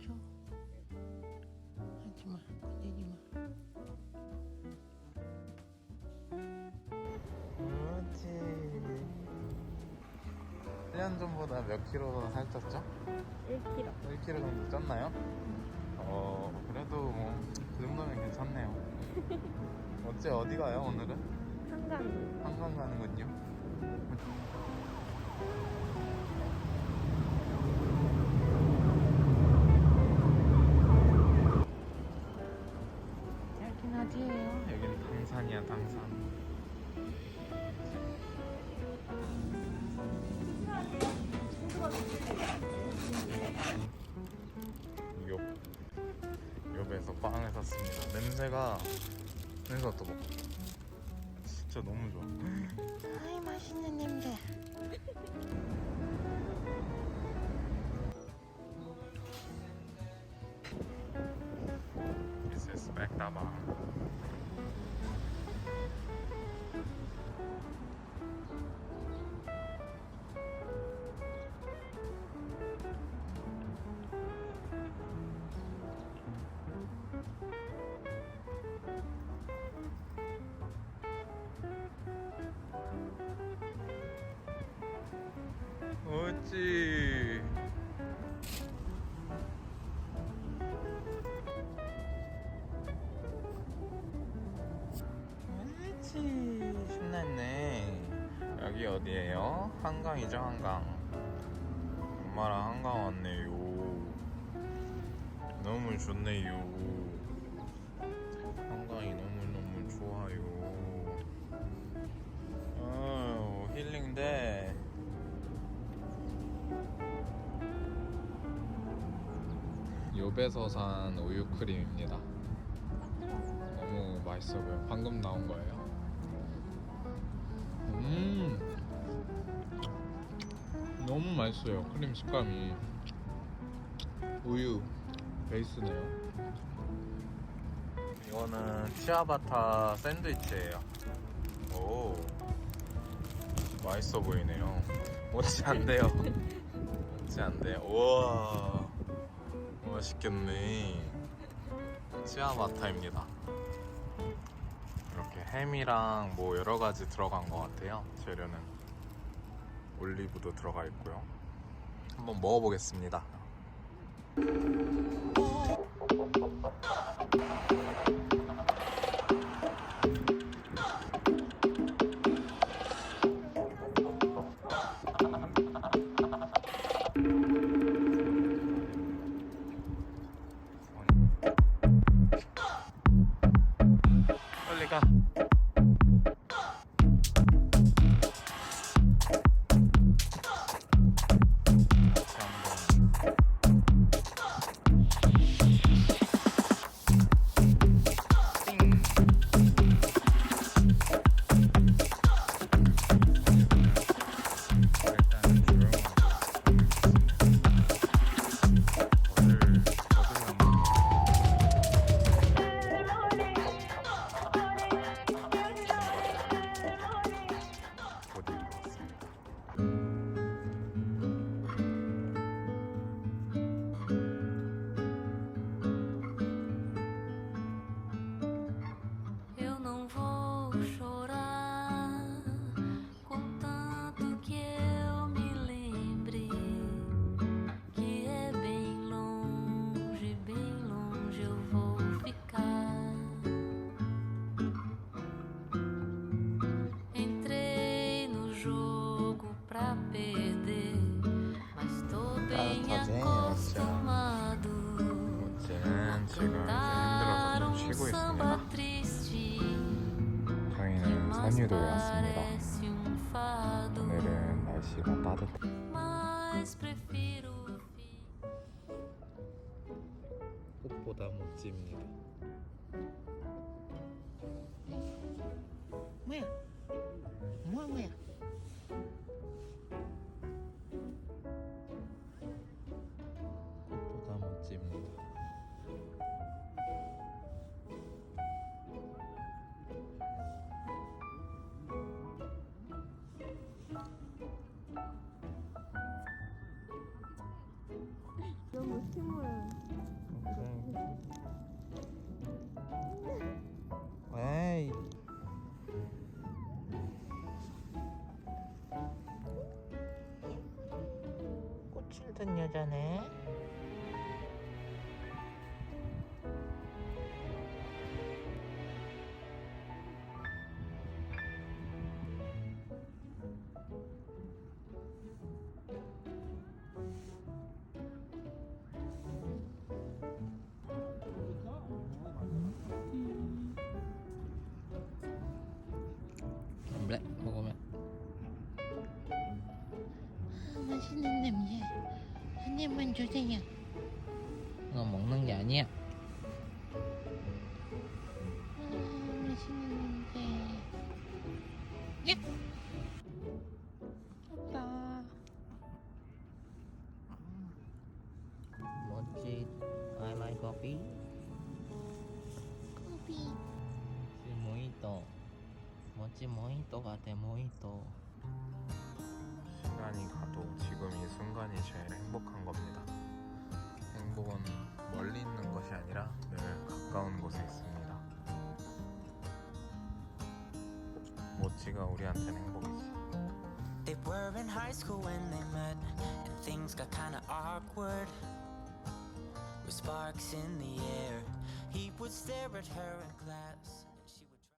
줘. 하지 마. 건드리지 마. 그렇지. 1년 전보다 몇 킬로 살쪘죠? 1kg. 1kg 정도 쪘나요? 어, 그래도 뭐, 그 정도면 괜찮네요. 어째 어디 가요, 오늘은? 한강. 한강 가는군요. 어디예요? 여긴 당산이야, 당산. 요 욥에서 빵을 샀습니다. 냄새가 냄새가 또 뭐. 진짜 너무 좋아. 아이 맛있는 냄새. This is 백 어찌. 어찌 신났네. 여기 어디예요? 한강이죠 한강. 엄마랑 한강 왔네요. 너무 좋네요. 한강이 너무 너무 좋아요. 욥에서 산 우유 크림입니다. 너무 맛있어 보여. 방금 나온 거예요. 음, 너무 맛있어요. 크림 식감이 우유 베이스네요. 이거는 치아바타 샌드위치예요. 오, 맛있어 보이네요. 못지 돼요. 못지 안 돼요. 우와. 맛있겠네. 치아바타입니다. 이렇게 햄이랑 뭐 여러 가지 들어간 것 같아요. 재료는 올리브도 들어가 있고요. 한번 먹어보겠습니다. Mas prefiro. 꽃보다 멋집니다. 뭐야? 뭐야 뭐야? 꽃을 든 여자네. 입만 주세요 이거 먹는 게 아니야 아, 맛있는 냄새 야! 없다 멋지 I like coffee 커피 모히또 멋진 모히또 같아 모히또 순간이 제일 행복한 겁니다. 행복은 멀리 있는 것이 아니라 늘 가까운 곳에 있습니다. 모찌가 우리한테는 행복이지. They were in high school when they met, and things got kinda awkward. With sparks in the air, he would stare at her in class.